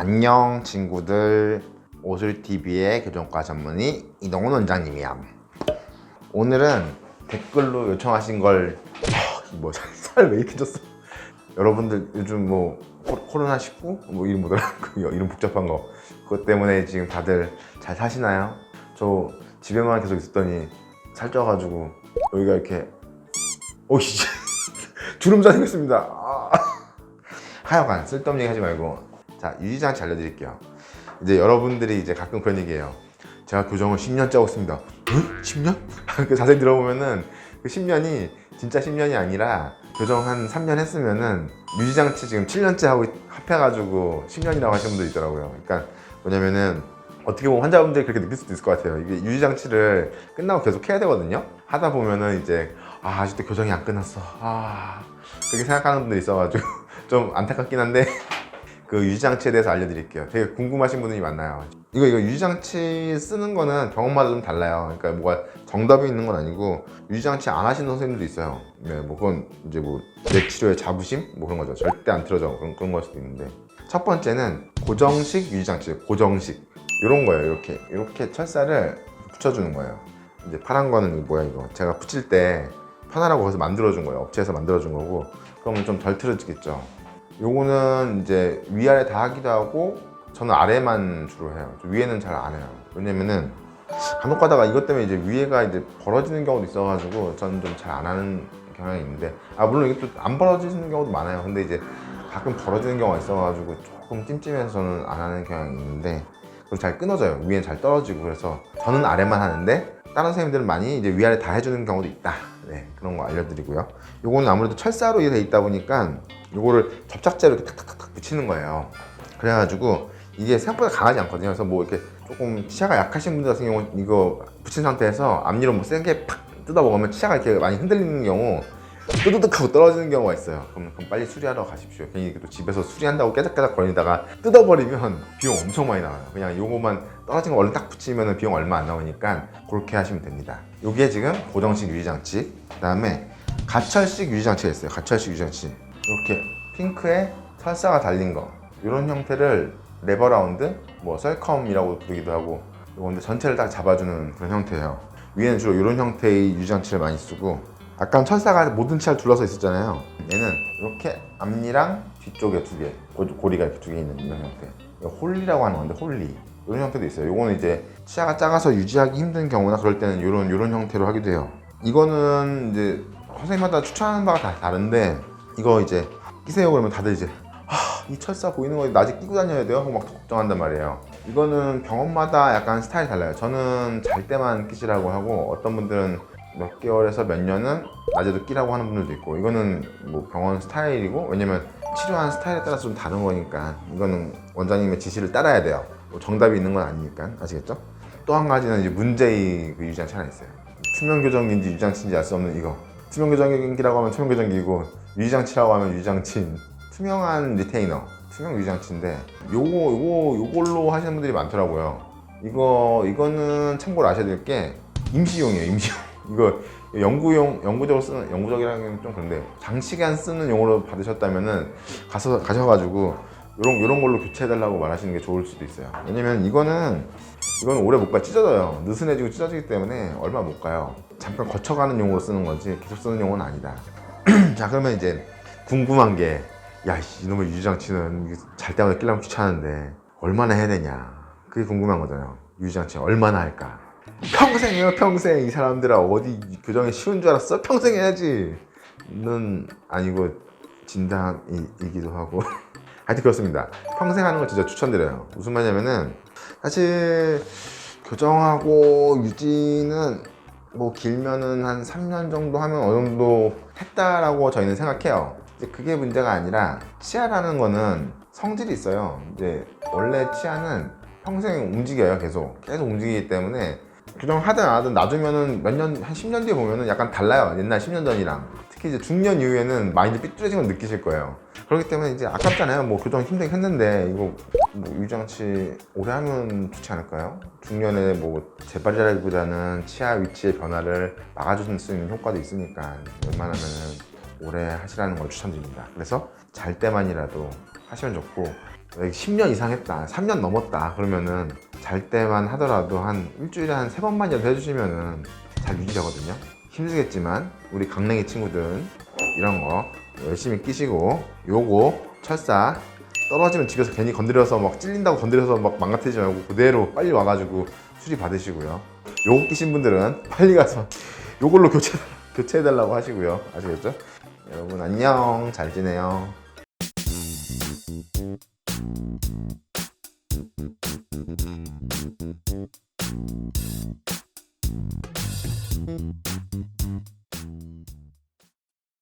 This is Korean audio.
안녕 친구들. 오술TV의 교정과 전문의 이동훈 원장님이야. 오늘은 댓글로 요청하신 걸 뭐살 왜 이렇게 쪘어? 여러분들 요즘 뭐 코- 코로나19 뭐 이름 뭐더라? 그 이름 복잡한 거. 그것 때문에 지금 다들 잘 사시나요? 저 집에만 계속 있었더니 살쪄가지고 여기가 이렇게 오씨. 주름 자 생겼습니다. 아. 하여간 쓸데없는 얘기 하지 말고 자 유지장치 알려드릴게요. 이제 여러분들이 이제 가끔 그런 얘기해요. 제가 교정을 10년째 하고 있습니다. 응? 10년? 그 자세히 들어보면은 그 10년이 진짜 10년이 아니라 교정 한 3년 했으면은 유지장치 지금 7년째 하고 있- 합해가지고 10년이라고 하시는 분도 있더라고요. 그러니까 뭐냐면은 어떻게 보면 환자분들이 그렇게 느낄 수도 있을 것 같아요. 이게 유지장치를 끝나고 계속 해야 되거든요. 하다 보면은 이제 아 아직도 교정이 안 끝났어. 아 그렇게 생각하는 분들이 있어가지고 좀 안타깝긴 한데 그 유지장치에 대해서 알려드릴게요. 되게 궁금하신 분들이 많아요. 이거 이거 유지장치 쓰는 거는 병원마다 좀 달라요. 그러니까 뭐가 정답이 있는 건 아니고 유지장치 안 하시는 선생님들도 있어요. 네, 뭐 그건 이제 뭐뇌 치료의 자부심 뭐 그런 거죠. 절대 안 틀어져 그런 그런 걸 수도 있는데 첫 번째는 고정식 유지장치, 고정식 이런 거예요. 이렇게 이렇게 철사를 붙여주는 거예요. 이제 파란 거는 뭐야 이거 제가 붙일 때 편하라고 거기서 만들어준 거예요. 업체에서 만들어준 거고 그러면 좀 덜 틀어지겠죠. 요거는 이제 위아래 다 하기도 하고 저는 아래만 주로 해요. 저 위에는 잘 안 해요. 왜냐면은 간혹 가다가 이것 때문에 이제 위에가 이제 벌어지는 경우도 있어가지고 저는 좀 잘 안 하는 경향이 있는데 아 물론 이게 또 안 벌어지는 경우도 많아요. 근데 이제 가끔 벌어지는 경우가 있어가지고 조금 찜찜해서 저는 안 하는 경향이 있는데 그리고 잘 끊어져요. 위엔 잘 떨어지고 그래서 저는 아래만 하는데 다른 선생님들은 많이 이제 위아래 다 해주는 경우도 있다. 네 그런 거 알려드리고요. 요거는 아무래도 철사로 돼 있다 보니까 요거를 접착제로 이렇게 탁탁탁탁 붙이는 거예요. 그래가지고 이게 생각보다 강하지 않거든요. 그래서 뭐 이렇게 조금 치아가 약하신 분들 같은 경우 는 이거 붙인 상태에서 앞니로 뭐 세게 팍 뜯어 먹으면 치아가 이렇게 많이 흔들리는 경우 뚜두둑 하고 떨어지는 경우가 있어요. 그럼, 그럼 빨리 수리하러 가십시오. 괜히 또 집에서 수리한다고 깨작깨작 거리다가 뜯어버리면 비용 엄청 많이 나와요. 그냥 요거만 떨어진 거 얼른 딱 붙이면 비용 얼마 안 나오니까 그렇게 하시면 됩니다. 요게 지금 고정식 유지장치. 그 다음에 가철식 유지장치가 있어요. 가철식 유지장치. 이렇게 핑크에 설사가 달린 거. 이런 형태를 레버라운드, 뭐 셀컴이라고 부르기도 하고 이건데 전체를 딱 잡아주는 그런 형태예요. 위에는 주로 이런 형태의 유지장치를 많이 쓰고 아까 철사가 모든 치아를 둘러서 있었잖아요. 얘는 이렇게 앞니랑 뒤쪽에 두 개, 고- 고리가 이렇게 두 개 있는 이런 형태. 홀리라고 하는 건데 홀리. 이런 형태도 있어요. 요거는 이제 치아가 작아서 유지하기 힘든 경우나 그럴 때는 이런 이런 형태로 하기도 해요. 이거는 이제 선생님마다 추천하는 바가 다 다른데 이거 이제 끼세요 그러면 다들 이제 아, 이 철사 보이는 거 낮에 끼고 다녀야 돼요? 하고 막 걱정한단 말이에요. 이거는 병원마다 약간 스타일이 달라요. 저는 잘 때만 끼시라고 하고 어떤 분들은 몇 개월에서 몇 년은 낮에도 끼라고 하는 분들도 있고 이거는 뭐 병원 스타일이고 왜냐면 치료하는 스타일에 따라서 좀 다른 거니까 이거는 원장님의 지시를 따라야 돼요. 뭐 정답이 있는 건 아니니까 아시겠죠? 또 한 가지는 이제 문제의 그 유지장치 하나 있어요. 투명 교정기인지 유지장치인지 알 수 없는 이거. 투명 교정기라고 하면 투명 교정기고 유지장치라고 하면 유지장치인 투명한 리테이너, 투명 유지장치인데 요거 요거 요걸로 하시는 분들이 많더라고요. 이거 이거는 참고로 아셔야 될 게 임시용이에요, 임시용. 이거 연구용 연구적으로 쓰는 연구적이라는 게 좀 그런데 장시간 쓰는 용어로 받으셨다면은 가서 가셔가지고 요런 요런 걸로 교체해 달라고 말하시는 게 좋을 수도 있어요. 왜냐면 이거는 이건 오래 못 가 찢어져요. 느슨해지고 찢어지기 때문에 얼마 못 가요. 잠깐 거쳐가는 용으로 쓰는 거지 계속 쓰는 용어는 아니다. 자 그러면 이제 궁금한 게 야, 이 이놈의 유지장치는 잘 때마다 끼려면 귀찮은데 얼마나 해야 되냐. 그게 궁금한 거잖아요. 유지장치 얼마나 할까? 평생 해요, 평생. 이 사람들아 어디 교정이 쉬운 줄 알았어? 평생 해야지. 는 아니고 진담이기도 하고. 하여튼 그렇습니다. 평생 하는 거 진짜 추천드려요. 무슨 말이냐면은 사실 교정하고 유지는 뭐 길면은 한 3년 정도 하면 어느 정도 했다라고 저희는 생각해요. 그게 문제가 아니라 치아라는 거는 성질이 있어요. 이제 원래 치아는 평생 움직여요. 계속 계속 움직이기 때문에 교정하든 안 하든 놔두면은 몇 년, 한 10년 뒤에 보면은 약간 달라요. 옛날 10년 전이랑. 특히 이제 중년 이후에는 이제 삐뚤어진 걸 느끼실 거예요. 그렇기 때문에 이제 아깝잖아요. 뭐 교정 힘들게 했는데 이거 뭐 유장치 오래 하면 좋지 않을까요? 중년에 뭐 재발이라기보다는 치아 위치의 변화를 막아줄 수 있는 효과도 있으니까 웬만하면은 오래 하시라는 걸 추천드립니다. 그래서 잘 때만이라도 하시면 좋고 10년 이상 했다 3년 넘었다 그러면은 잘 때만 하더라도 한 일주일에 한 세 번만이라도 해주시면은 잘 유지되거든요 힘들겠지만 우리 강냉이 친구들은 이런 거 열심히 끼시고 요거 철사 떨어지면 집에서 괜히 건드려서 막 찔린다고 건드려서 막 망가뜨리지 말고 그대로 빨리 와가지고 수리 받으시고요. 요거 끼신 분들은 빨리 가서 요걸로 교체, 교체해달라고 하시고요. 아시겠죠? 여러분 안녕. 잘 지내요.